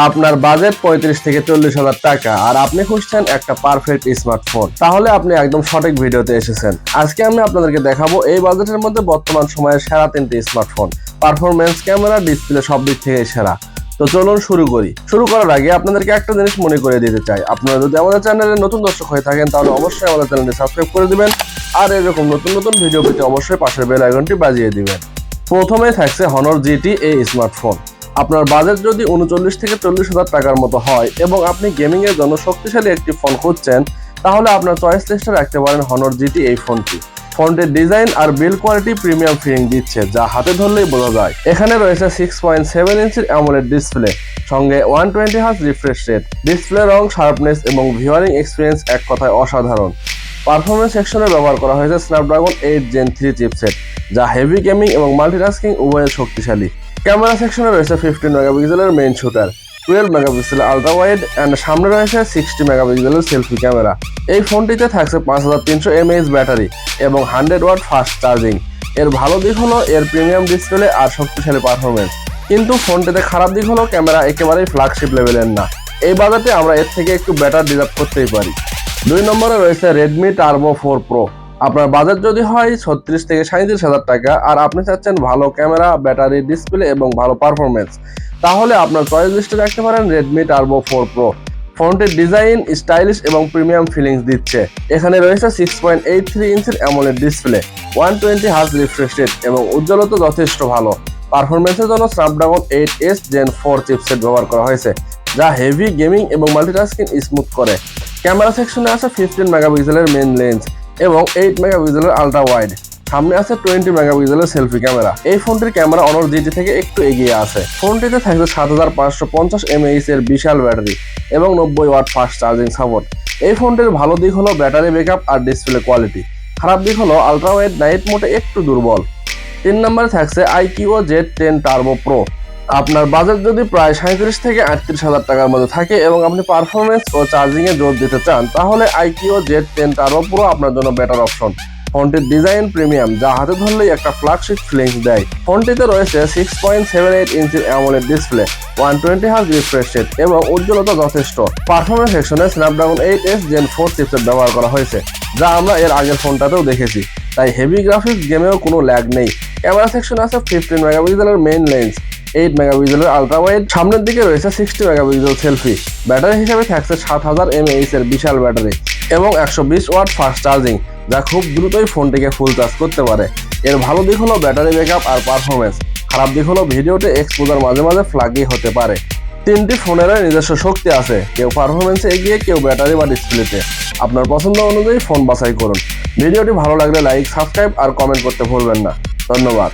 আপনার বাজেট পঁয়ত্রিশ থেকে চল্লিশ হাজার টাকা। আর আপনি খুঁজছেন একটা পারফেক্ট স্মার্টফোন তাহলে আপনি একদম সঠিক ভিডিওতে এসেছেন। আজকে আমি আপনাদেরকে দেখাবো এই বাজেটের মধ্যে বর্তমান সময়ের সেরা তিনটি স্মার্টফোন পারফরমেন্স ক্যামেরা ডিসপ্লে সব দিক থেকে সেরা। তো চলুন শুরু করি। শুরু করার আগে আপনাদেরকে একটা জিনিস মনে করে দিতে চাই। আপনারা যদি আমাদের চ্যানেলে নতুন দর্শক হয়ে থাকেন, তাহলে অবশ্যই আমাদের চ্যানেলটি সাবস্ক্রাইব করে দিবেন। আর এরকম নতুন নতুন ভিডিও পেতে অবশ্যই পাশের বেল আইকনটি বাজিয়ে দিবেন। প্রথমে থাকছে হনর জিটি এই স্মার্টফোন আপনার বাজেট যদি উনচল্লিশ থেকে চল্লিশ হাজার টাকার মতো হয় এবং আপনি গেমিং এর জন্য শক্তিশালী একটি ফোন খুঁজছেন, তাহলে আপনার চয়েস লিস্টে রাখতে পারেন হনর জিটি এই ফোনটি ফোনটির ডিজাইন আর বিল কোয়ালিটি প্রিমিয়াম ফিলিং দিচ্ছে, যা হাতে ধরলেই বোঝা যায়। এখানে রয়েছে সিক্স পয়েন্ট সেভেন ইঞ্চির অ্যামোলেড ডিসপ্লে সঙ্গে one twenty hertz refresh rate display রং শার্পনেস এবং ভিওয়ারিং এক্সপিরিয়েন্স এক কথায় অসাধারণ। পারফরমেন্স সেকশনে ব্যবহার করা হয়েছে Snapdragon eight Gen three chipset যা হেভি গেমিং এবং মাল্টিটাস্কিং উভয়ের শক্তিশালী। ক্যামেরা সেকশনে রয়েছে ফিফটিন মেগাপিক্সেলের মেইন শুটার টুয়েলভ মেগাপিক্সেলের আলট্রা ওয়াইড অ্যান্ড সামনে রয়েছে সিক্সটি মেগাপিক্সেলের সেলফি ক্যামেরা এই ফোনটিতে থাকছে পাঁচ হাজার তিনশো এমএএইচ ব্যাটারি এবং হান্ড্রেড ওয়াট ফাস্ট চার্জিং এর ভালো দিক হলো, এর প্রিমিয়াম ডিসপ্লে আর শক্তিশালী পারফরমেন্স কিন্তু ফোনটিতে খারাপ দিক হলো, ক্যামেরা একেবারেই ফ্ল্যাগশিপ লেভেলের না। এই বাজারে আমরা এর থেকে একটু বেটার ডিজার্ভ করতেই পারি। দুই নম্বরে রয়েছে রেডমি টার্বো ফোর প্রো আপনার বাজেট যদি হয় ছত্রিশ থেকে সাঁত্রিশ হাজার টাকা, আর আপনি চাচ্ছেন ভালো ক্যামেরা ব্যাটারি ডিসপ্লে এবং ভালো পারফরমেন্স তাহলে আপনার চয়েস লিস্টে রাখতে পারেন রেডমি টার্বো ফোর প্রো ফোনটির ডিজাইন স্টাইলিশ এবং প্রিমিয়াম ফিলিংস দিচ্ছে। এখানে রয়েছে six point eight three ইঞ্চের AMOLED display one twenty hertz refresh rate এবং উজ্জ্বলতা যথেষ্ট ভালো। পারফরমেন্সের জন্য Snapdragon eight S Gen four chipset ব্যবহার করা হয়েছে, যা হেভি গেমিং এবং মাল্টিটাস্কিং স্মুথ করে। ক্যামেরা সেকশনে আছে ফিফটিন মেগাপিক্সেলের মেন লেন্স এবং এইট মেগাপিক্সেলের আলট্রা ওয়াইড সামনে আছে টোয়েন্টি মেগাপিক্সেলের সেলফি ক্যামেরা এই ফোনটির ক্যামেরা অনর জিটি থেকে একটু এগিয়ে আছে। ফোনটিতে থাকবে সাত হাজার পাঁচশো পঞ্চাশ এমএইচ এর বিশাল ব্যাটারি এবং নব্বই ওয়াট ফাস্ট চার্জিং সাপোর্ট এই ফোনটির ভালো দিক হলো ব্যাটারি ব্যাকআপ আর ডিসপ্লে কোয়ালিটি খারাপ দিক হলো আলট্রা ওয়াইড নাইট মোটে একটু দুর্বল। তিন নম্বরে থাকছে iQOO Z ten Turbo Pro আপনার বাজেট যদি প্রায় সাঁত্রিশ থেকে আটত্রিশ হাজার টাকার মধ্যে থাকে এবং আপনি পারফরমেন্স ও চার্জিং এ জোর দিতে চান, তাহলে iQOO Z ten Turbo Pro আপনার জন্য বেটার অপশন ফোনটির ডিজাইন প্রিমিয়াম যা হাতে ধরলেই একটা ফ্ল্যাগশিপ ফিলিংস দেয়। ফোনটিতে রয়েছে সিক্স পয়েন্ট সেভেন এইট ইঞ্চির AMOLED display one twenty hertz refresh rate এবং উজ্জ্বলতা যথেষ্ট। পারফরমেন্স সেকশনে Snapdragon eight S Gen four chipset ব্যবহার করা হয়েছে, যা আমরা এর আগের ফোনটাতেও দেখেছি। তাই হেভি গ্রাফিক্স গেমেও কোনো ল্যাগ নেই। ক্যামেরা সেকশনে আছে ফিফটিন মেগাপিক্সেলের মেইন লেন্স এইট মেগাপিক্সেলের আলট্রা ওয়াইড সামনের দিকে রয়েছে সিক্সটি মেগাপিক্সেল সেলফি ব্যাটারি হিসেবে থাকছে সাত হাজার এমএইচ এর বিশাল ব্যাটারি এবং একশো বিশ ওয়াট ফাস্ট চার্জিং যা খুব দ্রুতই ফোনটিকে ফুল চার্জ করতে পারে। এর ভালো দিক হলো ব্যাটারি ব্যাকআপ আর পারফরমেন্স খারাপ দিক হলো ভিডিওতে এক্সপোজার মাঝে মাঝে ফ্লাগি হতে পারে। তিনটি ফোনেরই নিজস্ব শক্তি আছে, কেউ পারফরমেন্সে এগিয়ে, কেউ ব্যাটারি বা ডিসপ্লেতে আপনার পছন্দ অনুযায়ী ফোন বাছাই করুন। ভিডিওটি ভালো লাগলে লাইক সাবস্ক্রাইব আর কমেন্ট করতে ভুলবেন না। ধন্যবাদ।